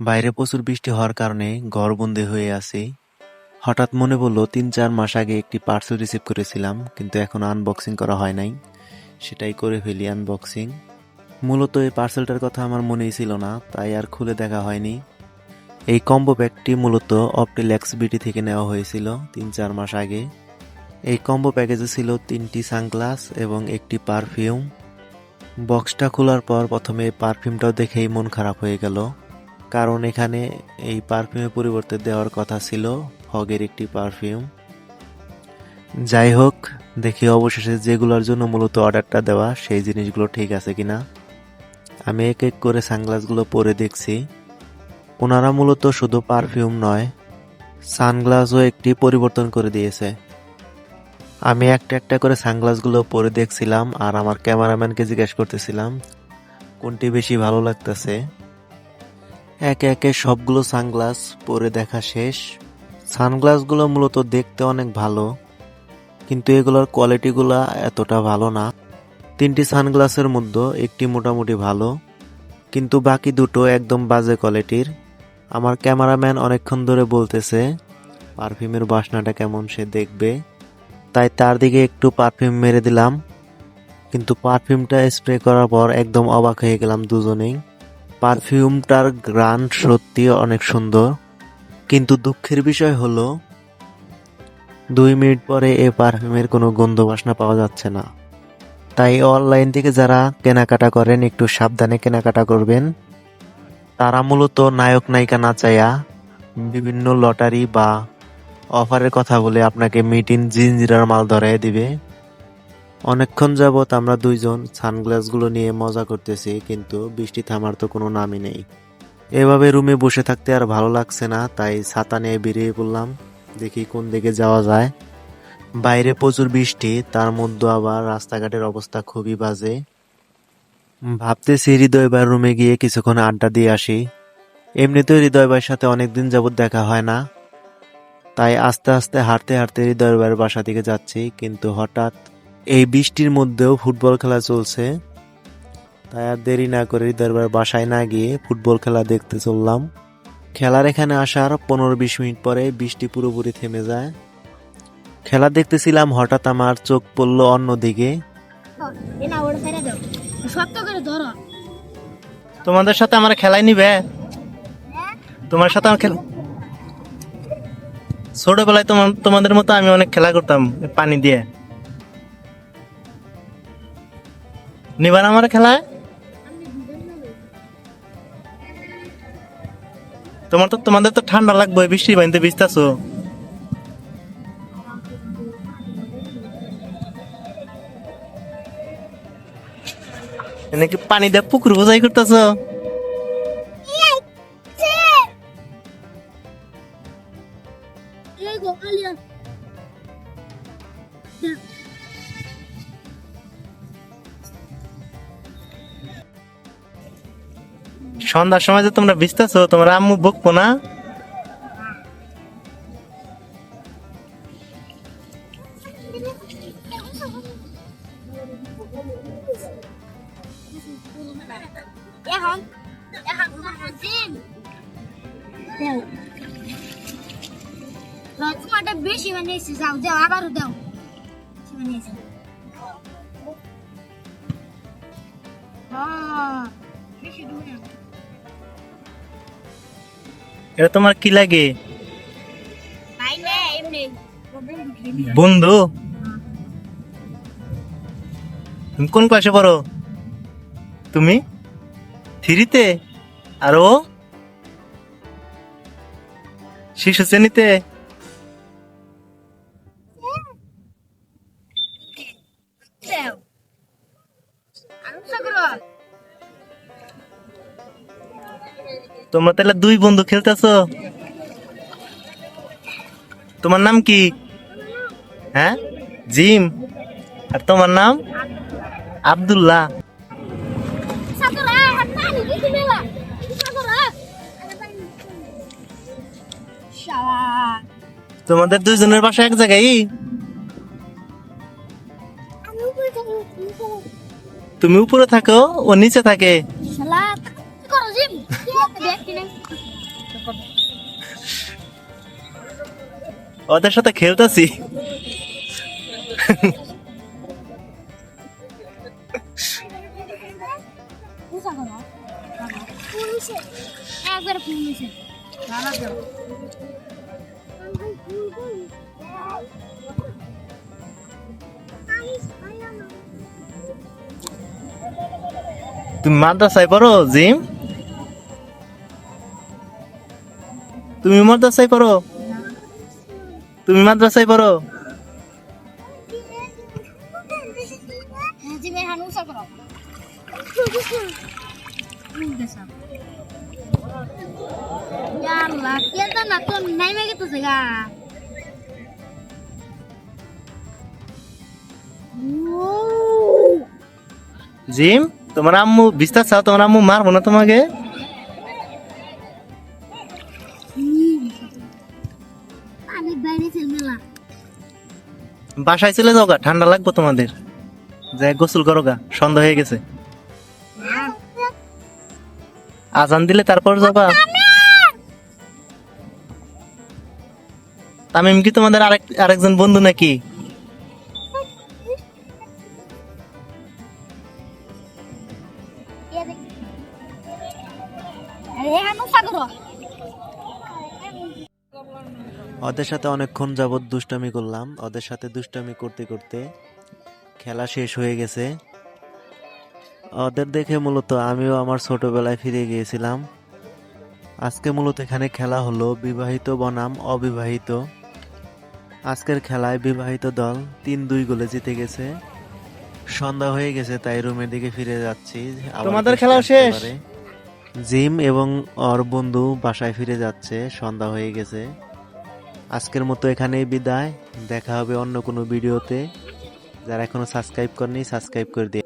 বাইরে প্রচুর বৃষ্টি হওয়ার কারণে ঘর ঘরবন্দি হয়ে আছি। হঠাৎ মনে পড়ল, তিন চার মাস আগে একটি পার্সেল রিসিভ করেছিলাম, কিন্তু এখন আনবক্সিং করা হয় নাই। সেটাই করে ফেলি আনবক্সিং মূলত এই পার্সেলটার কথা আমার মনেই ছিল না, তাই আর খুলে দেখা হয়নি। এই কম্বো প্যাকটি মূলত অপটিল্যাক্স বিটি থেকে নেওয়া হয়েছিল তিন চার মাস আগে। এই কম্বো প্যাকেজে ছিল তিনটি সানগ্লাস এবং একটি পারফিউম বক্সটা খোলার পর প্রথমে পারফিউমটাও দেখেই মন খারাপ হয়ে গেল। কারণ এখানে এই পারফিউমের পরিবর্তে দেওয়ার কথা ছিল, ফগের একটি পারফিউম। যাই হোক, দেখি অবশেষে যেগুলোর জন্য মূলত অর্ডারটা দেওয়া, সেই জিনিসগুলো ঠিক আছে কিনা। আমি এক এক করে সানগ্লাসগুলো পরে দেখছি। ওনারা মূলত শুধু পারফিউম নয়, সানগ্লাসও একটি পরিবর্তন করে দিয়েছে। আমি একটা একটা করে সানগ্লাসগুলো পরে দেখছিলাম আর আমার ক্যামেরাম্যানকে জিজ্ঞেস করতেছিলাম, কোনটি বেশি ভালো লাগতেছে? একে একে সবগুলো সানগ্লাস পরে দেখা শেষ। সানগ্লাসগুলো মূলত দেখতে অনেক ভালো, কিন্তু এগুলোর কোয়ালিটিগুলো এতটা ভালো না। তিনটি সানগ্লাসের মধ্যে একটি মোটামুটি ভালো, কিন্তু বাকি দুটো একদম বাজে কোয়ালিটির। আমার ক্যামেরাম্যান অনেকক্ষণ ধরে বলতেছে, পারফিউমের বাসনাটা কেমন সে দেখবে? তাই তার দিকে একটু পারফিউম মেরে দিলাম, কিন্তু পারফিউমটা স্প্রে করার পর একদম অবাক হয়ে গেলাম দুজনেই। পারফিউমটার গ্রান সত্যি অনেক সুন্দর। কিন্তু দুঃখের বিষয় হলো, দুই মিনিট পরে এ পারফিউমের কোনো গন্ধ বাসনা পাওয়া যাচ্ছে না। তাই অনলাইন থেকে যারা কেনাকাটা করেন, একটু সাবধানে কেনাকাটা করবেন। তারা মূলত নায়ক নায়িকা না চাইয়া বিভিন্ন লটারি বা অফারের কথা বলে আপনাকে মিট ইন জিঞ্জিরার মাল ধরাই দিবে। অনেকক্ষণ যাবৎ আমরা দুইজন সানগ্লাসগুলো নিয়ে মজা করতেছি, কিন্তু বৃষ্টি থামার তো কোনো নামই নেই। এভাবে রুমে বসে থাকতে আর ভালো লাগছে না, তাই ছাতা নিয়ে বেরিয়ে পড়লাম। দেখি কোন দিকে যাওয়া যায়। বাইরে প্রচুর বৃষ্টি, তার মধ্যে আবার রাস্তাঘাটের অবস্থা খুবই বাজে। ভাবতেছি হৃদয় ভাইয়ের রুমে গিয়ে কিছুক্ষণ আড্ডা দিয়ে আসি। এমনিতেও হৃদয় ভাইয়ের সাথে অনেকদিন যাবৎ দেখা হয় না। তাই আস্তে আস্তে হাঁটতে হাঁটতে হৃদয় ভাইয়ের বাসা দিকে যাচ্ছি, কিন্তু হঠাৎ এই বৃষ্টির মধ্যেও ফুটবল খেলা চলছে। তাই আর দেরি না করে ভাইয়ের বাসায় না গিয়ে ফুটবল খেলা দেখতে চললাম। খেলার এখানে আসার পনেরো বিশ মিনিট পরে বৃষ্টি পুরোপুরি থেমে যায়। খেলা দেখতেছিলাম হঠাৎ আমার চোখ পড়ল অন্যদিকে। এ না ওটা ছেড়ে দাও। শক্ত করে ধরো। তোমাদের সাথে আমার খেলাই নিবে? তোমার সাথে আমার খেলা ছোটবেলায় তোমার তোমাদের মতো আমি অনেক খেলা করতাম পানি দিয়ে। নিবার আমার খেলায়? তোমার তো, তোমাদের তো ঠান্ডা লাগবে, বৃষ্টি বানিতে ভিজতাছো। নাকি পানি দিয়ে পুকুর বোঝাই করতেছো? সন্ধ্যার সময় যে তোমরা ভিজতেছো, তোমার আম্মু বকবো না? তোমারটা বেশি বানিয়েছি যাও, দাও, আবারও দাও। বেশি বেশি দূরে এটা তোমার কি লাগে? বন্ধু? তুমি কোন ক্লাসে পড়ো? তুমি? থ্রিতে আর ও? শিশু শ্রেণীতে? তোমরা তাহলে দুই বন্ধু খেলতেছো? তোমার নাম কি? হ্যাঁ? জিম? আর তোমার নাম? আব্দুল্লাহ। তোমাদের দুইজনের বাসা এক জায়গায় তুমি উপরে থাকো, ও নিচে থাকে। ওদের সাথে খেলতেছি। তুমি মাদ্রাসায় পড়ো জিম? তুমি মাদ্রাসায় পড়ো? তুমি মাদ্রাসায় পড়ো? জিমে, তোমার আম্মু, বিস্তার চাও তোমার আম্মু মারবো না তোমাকে? আমি বাইরে ছেলেমেলা বাসায় চলে যাও গা ঠান্ডা লাগবো তোমাদের। যাই গোসল করো গা সন্ধ্যা হয়ে গেছে। আজান দিলে তারপর যাবা? তামিম কি তোমাদের আরেক আরেকজন বন্ধু নাকি? রেহান করো ওদের সাথে অনেকক্ষণ যাবৎ দুষ্টামি করলাম। ওদের সাথে দুষ্টামি করতে করতে খেলা শেষ হয়ে গেছে। ওদের দেখে মূলত আমিও আমার ছোটবেলায় ফিরে গিয়েছিলাম। আজকে মূলত এখানে খেলা হলো বিবাহিত বনাম অবিবাহিত। আজকের খেলায় বিবাহিত দল তিন দুই গোলে জিতে গেছে। সন্ধ্যা হয়ে গেছে তাই রুমের দিকে ফিরে যাচ্ছি। তোমাদের আসতে শেষ? জিম এবং ওর বন্ধু বাসায় ফিরে যাচ্ছে সন্ধ্যা হয়ে গেছে। আজকের মতো এখানেই বিদায়। দেখা হবে অন্য কোনো ভিডিওতে। যারা এখনও সাবস্ক্রাইব করেনি সাবস্ক্রাইব করে দিয়ে